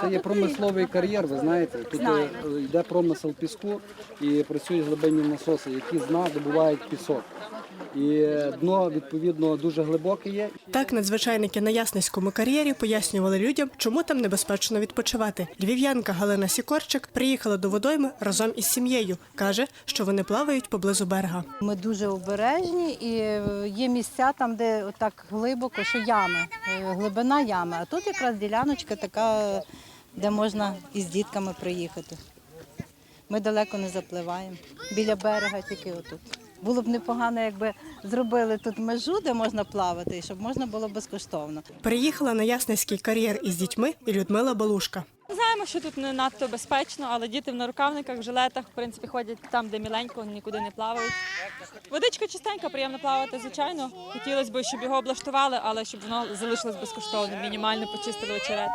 Це є промисловий кар'єр, ви знаєте. Тут е, йде промисел піску і працюють глибинні насоси, які з дна добувають пісок. І дно відповідно дуже глибоке є. Так надзвичайники на Ясницькому кар'єрі пояснювали людям, чому там небезпечно відпочивати. Львів'янка Галина Сікорчик приїхала до водойми разом із сім'єю. каже, що вони плавають поблизу берега. Ми дуже обережні і е, є місця там, де так глибоко, що ями, е, глибина ями. А тут якраз діляночка така, де можна із дітками приїхати. Ми далеко не запливаємо. Біля берега тільки отут. Було б непогано, якби зробили тут межу, де можна плавати, і щоб можна було безкоштовно. Приїхала на Ясницький кар'єр із дітьми і Людмила Балушка. Знаємо, що тут не надто безпечно, але діти в нарукавниках, в жилетах, в принципі, ходять там, де міленько, нікуди не плавають. Водичка чистенька, приємно плавати, звичайно. Хотілося б, щоб його облаштували, але щоб воно залишилось безкоштовним, мінімально почистили очерет.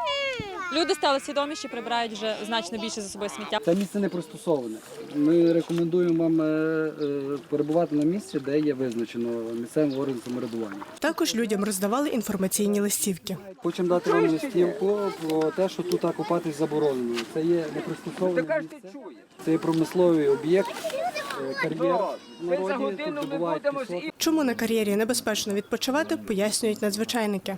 Люди стали свідоміші, прибирають вже значно більше за собою сміття. Це місце не пристосоване. Ми рекомендуємо вам е, е, перебувати на місці, де є визначено місцевим органом самоврядування. Також людям роздавали інформаційні листівки. Хочемо дати вам листівку про те, що тут купатись заборонено. Це є непристосоване місце. Це є промисловий об'єкт, е, кар'єр. Чому на кар'єрі небезпечно відпочивати, пояснюють надзвичайники.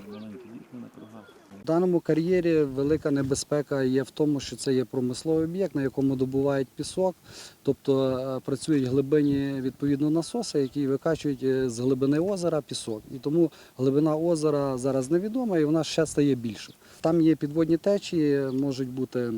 Даному кар'єрі велика небезпека є в тому, що це є промисловий об'єкт, на якому добувають пісок, тобто е, працюють глибинні відповідно насоси, які викачують е, з глибини озера пісок. І тому глибина озера зараз невідома і вона ще стає більшою. Там є підводні течії, можуть бути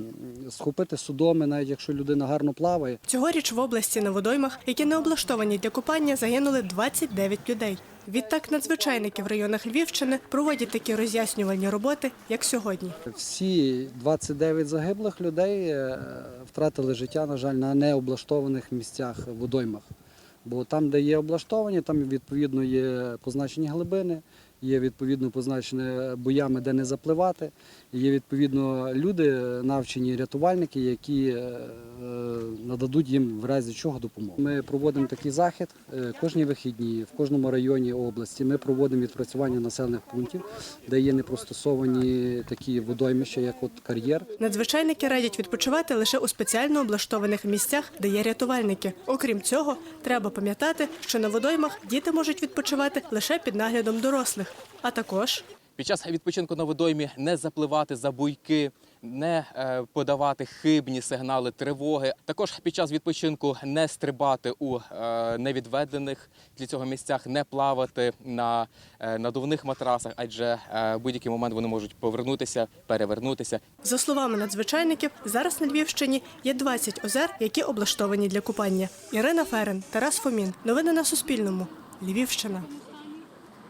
схопити судоми, навіть якщо людина гарно плаває. Цьогоріч в області на водоймах, які не облаштовані для купання, загинули 29 людей. Відтак надзвичайники в районах Львівщини проводять такі роз'яснювальні роботи, як сьогодні. Всі 29 загиблих людей е, втратили життя, на жаль, на необлаштованих місцях водоймах. Бо там, де є облаштовані, там відповідно є позначені глибини, є відповідно позначені боями, де не запливати. Є відповідно люди, навчені рятувальники, які е, нададуть їм в разі чого допомогу. Ми проводимо такий захід е, кожні вихідні в кожному районі області. Ми проводимо відпрацювання населених пунктів, де є непростосовані такі водоймища, як от кар'єр. Надзвичайники радять відпочивати лише у спеціально облаштованих місцях, де є рятувальники. Окрім цього, треба пам'ятати, що на водоймах діти можуть відпочивати лише під наглядом дорослих, а також Під час відпочинку на водоймі не запливати за буйки, не е, подавати хибні сигнали тривоги. Також під час відпочинку не стрибати у е, невідведених для цього місцях, не плавати на е, надувних матрасах, адже в будь-який момент вони можуть повернутися, перевернутися. За словами надзвичайників, зараз на Львівщині є 20 озер, які облаштовані для купання. Ірина Ферен, Тарас Фомін. Новини на Суспільному. Львівщина.